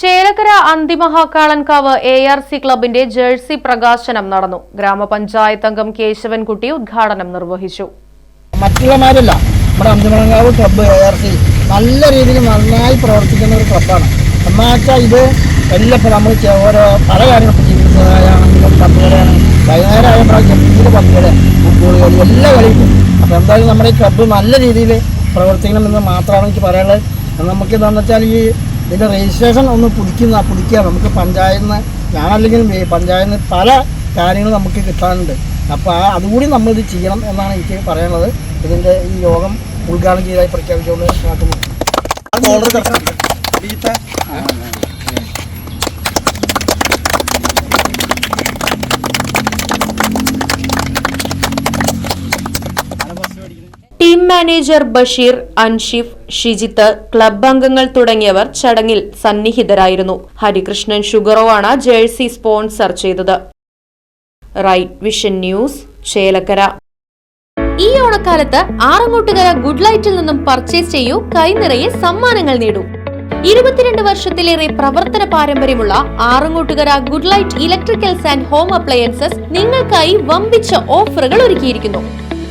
Chelakkara Anthimahakalankavu A R C ക്ലബിന്റെ jersey പ്രകാശനം നടന്നു. ഗ്രാമപഞ്ചായത്ത് അംഗം കേശവൻകുട്ടി ഉദ്ഘാടനം നിർവഹിച്ചു. മറ്റുള്ളമാരല്ല നമ്മുടെ Anthimahakavu club A R C നല്ല രീതിയിൽ നന്നായി പ്രവർത്തിക്കുന്ന ഒരു ക്ലബ്ബാണ് എന്നുവെച്ചാൽ ഇത് എല്ലാം നമ്മൾ ഓരോ പല കാര്യങ്ങളും വൈകുന്നേരം കളി എല്ലാ കളിക്കും. അപ്പോൾ എന്തായാലും നമ്മുടെ ഈ ക്ലബ്ബ് നല്ല രീതിയിൽ പ്രവർത്തിക്കണമെന്ന് മാത്രമാണ് എനിക്ക് പറയാനുള്ളത്. നമുക്ക് എന്താണെന്ന് വെച്ചാൽ ഈ ഇതിന്റെ രജിസ്ട്രേഷൻ ഒന്ന് പുതുക്കുന്ന പുതുക്കുക നമുക്ക് പഞ്ചായത്തിൽ നിന്ന് ഞാനല്ലെങ്കിലും പഞ്ചായത്തിന് പഞ്ചായത്തിൽ നിന്ന് പല കാര്യങ്ങളും നമുക്ക് കിട്ടാനുണ്ട്. അപ്പോൾ ആ അതുകൂടി നമ്മളിത് ചെയ്യണം എന്നാണ് എനിക്ക് പറയാനുള്ളത്. ഇതിന്റെ ഈ യോഗം ഉദ്ഘാടനം ചെയ്തായി പ്രഖ്യാപിച്ചുകൊണ്ട് നടത്തുന്നു team manager Basheer Anshif Shijith club അംഗങ്ങൾ തുടങ്ങിയവർ ചടങ്ങിൽ സന്നിഹിതരായിരുന്നു. ഹരികൃഷ്ണൻ ഷുഗറോ ആണ് ജേഴ്സി സ്പോൺസർ ചെയ്തത്. Right vision news Chelakkara. ഈ ഓണക്കാലത്ത് ആറങ്ങോട്ടുകര ഗുഡ് ലൈറ്റിൽ നിന്നും പർച്ചേസ് ചെയ്യൂ കൈനിറയെ സമ്മാനങ്ങൾ നേടൂ. ഇരുപത്തിരണ്ട് വർഷത്തിലേറെ പ്രവർത്തന പാരമ്പര്യമുള്ള Arangottukara good light electricals and home appliances നിങ്ങൾക്കായി വമ്പിച്ച ഓഫറുകൾ ഒരുക്കിയിരിക്കുന്നു.